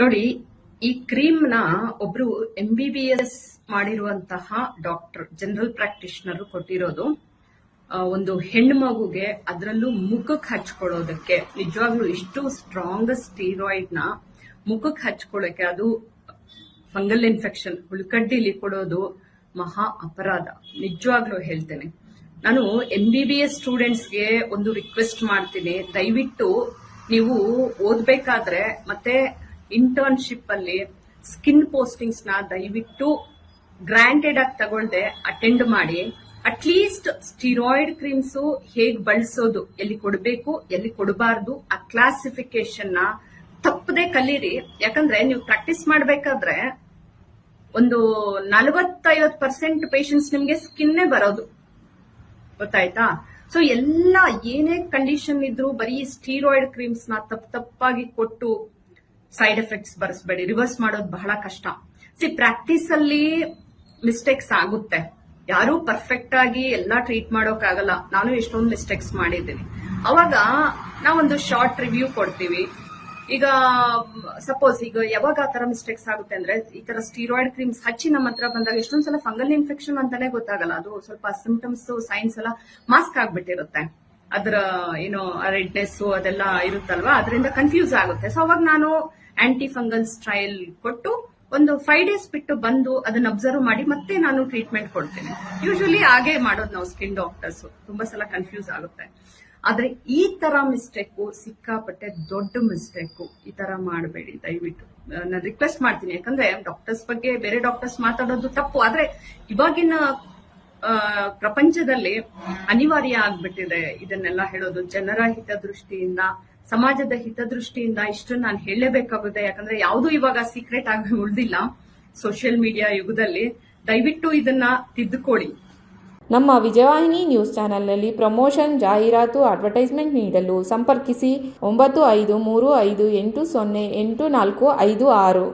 ನೋಡಿ, ಈ ಕ್ರೀಮ್ನ ಒಬ್ರು ಎಂ ಬಿ ಬಿ ಎಸ್ ಮಾಡಿರುವಂತಹ ಡಾಕ್ಟರ್ ಜನರಲ್ ಪ್ರಾಕ್ಟೀಷನರ್ ಕೊಟ್ಟಿರೋದು. ಒಂದು ಹೆಣ್ಣು ಮಗುಗೆ ಅದರಲ್ಲೂ ಮುಖಕ್ಕೆ ಹಚ್ಕೊಳ್ಳೋದಕ್ಕೆ ನಿಜವಾಗ್ಲೂ ಇಷ್ಟು ಸ್ಟ್ರಾಂಗ್ ಸ್ಟೀರಾಯ್ಡ್ನ ಮುಖಕ್ಕೆ ಹಚ್ಕೊಳ್ಳೋಕೆ ಅದು ಫಂಗಲ್ ಇನ್ಫೆಕ್ಷನ್ ಹುಳುಕಡ್ಡಿಲಿ ಕೊಡೋದು ಮಹಾ ಅಪರಾಧ. ನಿಜವಾಗ್ಲೂ ಹೇಳ್ತೇನೆ. ನಾನು ಎಂ ಬಿ ಬಿ ಎಸ್ ಸ್ಟೂಡೆಂಟ್ಸ್ಗೆ ಒಂದು ರಿಕ್ವೆಸ್ಟ್ ಮಾಡ್ತೀನಿ. ದಯವಿಟ್ಟು ನೀವು ಓದ್ಬೇಕಾದ್ರೆ ಮತ್ತೆ ಇಂಟರ್ನ್ಶಿಪ್ ಅಲ್ಲಿ ಸ್ಕಿನ್ ಪೋಸ್ಟಿಂಗ್ಸ್ನ ದಯವಿಟ್ಟು ಗ್ರಾಂಟೆಡ್ ಆಗಿ ತಗೊಳ್ದೆ ಅಟೆಂಡ್ ಮಾಡಿ. ಅಟ್ಲೀಸ್ಟ್ ಸ್ಟಿರಾಯ್ಡ್ ಕ್ರೀಮ್ಸ್ ಹೇಗ್ ಬಳಸೋದು, ಎಲ್ಲಿ ಕೊಡಬೇಕು, ಎಲ್ಲಿ ಕೊಡಬಾರ್ದು, ಆ ಕ್ಲಾಸಿಫಿಕೇಶನ್ನ ತಪ್ಪದೆ ಕಲೀರಿ. ಯಾಕಂದ್ರೆ ನೀವು ಪ್ರಾಕ್ಟೀಸ್ ಮಾಡ್ಬೇಕಾದ್ರೆ ಒಂದು ನಲವತ್ತೈವತ್ತು ಪರ್ಸೆಂಟ್ ಪೇಷಂಟ್ಸ್ ನಿಮ್ಗೆ ಸ್ಕಿನ್ನೇ ಬರೋದು. ಗೊತ್ತಾಯ್ತಾ? ಸೊ ಎಲ್ಲ ಏನೇ ಕಂಡೀಷನ್ ಇದ್ರು ಬರೀ ಸ್ಟೀರಾಯ್ಡ್ ಕ್ರೀಮ್ಸ್ನ ತಪ್ಪು ತಪ್ಪಾಗಿ ಕೊಟ್ಟು ಸೈಡ್ ಎಫೆಕ್ಟ್ಸ್ ಬರೆಸ್ಬೇಡಿ. ರಿವರ್ಸ್ ಮಾಡೋದು ಬಹಳ ಕಷ್ಟ. ಸಿ ಪ್ರಾಕ್ಟೀಸ್ ಅಲ್ಲಿ ಮಿಸ್ಟೇಕ್ಸ್ ಆಗುತ್ತೆ. ಯಾರು ಪರ್ಫೆಕ್ಟ್ ಆಗಿ ಎಲ್ಲಾ ಟ್ರೀಟ್ ಮಾಡೋಕ್ಕಾಗಲ್ಲ. ನಾನು ಎಷ್ಟೊಂದು ಮಿಸ್ಟೇಕ್ಸ್ ಮಾಡಿದ್ದೀನಿ. ಅವಾಗ ನಾವೊಂದು ಶಾರ್ಟ್ ರಿವ್ಯೂ ಕೊಡ್ತೀವಿ. ಈಗ ಸಪೋಸ್ ಈಗ ಯಾವಾಗ ಆ ತರ ಮಿಸ್ಟೇಕ್ಸ್ ಆಗುತ್ತೆ ಅಂದ್ರೆ, ಈ ತರ ಸ್ಟೀರಾಯ್ಡ್ ಕ್ರೀಮ್ಸ್ ಹಚ್ಚಿ ನಮ್ಮ ಹತ್ರ ಬಂದಾಗ ಎಷ್ಟೊಂದ್ಸಲ ಫಂಗಲ್ ಇನ್ಫೆಕ್ಷನ್ ಅಂತಾನೆ ಗೊತ್ತಾಗಲ್ಲ. ಅದು ಸ್ವಲ್ಪ ಸಿಂಪ್ಟಮ್ಸ್ ಸೈನ್ಸ್ ಎಲ್ಲ ಮಾಸ್ಕ್ ಆಗ್ಬಿಟ್ಟಿರುತ್ತೆ. ಅದರ ಏನೋ ರೆಡ್ನೆಸ್ ಅದೆಲ್ಲ ಇರುತ್ತಲ್ವಾ? ಅದರಿಂದ ಕನ್ಫ್ಯೂಸ್ ಆಗುತ್ತೆ. ಸೊ ಅವಾಗ ನಾನು ಆಂಟಿ ಫಂಗಲ್ ಟ್ರಯಲ್ ಕೊಟ್ಟು ಒಂದು ಫೈವ್ ಡೇಸ್ ಬಿಟ್ಟು ಬಂದು ಅದನ್ನ ಅಬ್ಸರ್ವ್ ಮಾಡಿ ಮತ್ತೆ ನಾನು ಟ್ರೀಟ್ಮೆಂಟ್ ಕೊಡ್ತೀನಿ. ಯೂಶಲಿ ಹಾಗೆ ಮಾಡೋದು ನಾವು ಸ್ಕಿನ್ ಡಾಕ್ಟರ್ಸ್ ತುಂಬಾ ಸಲ ಕನ್ಫ್ಯೂಸ್ ಆಗುತ್ತೆ. ಆದ್ರೆ ಈ ತರ ಮಿಸ್ಟೇಕು ಸಿಕ್ಕಾಪಟ್ಟೆ ದೊಡ್ಡ ಮಿಸ್ಟೇಕು ಈ ತರ ಮಾಡಬೇಡಿ, ದಯವಿಟ್ಟು. ನಾನು ರಿಕ್ವೆಸ್ಟ್ ಮಾಡ್ತೀನಿ. ಯಾಕಂದ್ರೆ ಡಾಕ್ಟರ್ಸ್ ಬಗ್ಗೆ ಬೇರೆ ಡಾಕ್ಟರ್ಸ್ ಮಾತಾಡೋದು ತಪ್ಪು. ಆದ್ರೆ ಇವಾಗಿನ ಪ್ರಪಂಚದಲ್ಲಿ ಅನಿವಾರ್ಯ ಆಗ್ಬಿಟ್ಟಿದೆ. ಇದನ್ನೆಲ್ಲ ಹೇಳೋದು ಜನರ ಹಿತದೃಷ್ಟಿಯಿಂದ, ಸಮಾಜದ ಹಿತದೃಷ್ಟಿಯಿಂದ ಇಷ್ಟು ನಾನು ಹೇಳಲೇಬೇಕಾಗುತ್ತೆ. ಯಾಕಂದ್ರೆ ಯಾವುದು ಇವಾಗ ಸೀಕ್ರೆಟ್ ಆಗಿ ಉಳಿದಿಲ್ಲ ಸೋಷಿಯಲ್ ಮೀಡಿಯಾ ಯುಗದಲ್ಲಿ. ದಯವಿಟ್ಟು ಇದನ್ನ ತಿದ್ದುಕೊಳ್ಳಿ. ನಮ್ಮ ವಿಜಯವಾಹಿನಿ ನ್ಯೂಸ್ ಚಾನೆಲ್ನಲ್ಲಿ ಪ್ರಮೋಷನ್, ಜಾಹೀರಾತು, ಅಡ್ವರ್ಟೈಸ್ಮೆಂಟ್ ನೀಡಲು ಸಂಪರ್ಕಿಸಿ ಒಂಬತ್ತು ಐದು ಮೂರು ಐದು ಎಂಟು ಸೊನ್ನೆ ಎಂಟು ನಾಲ್ಕು ಐದು ಆರು.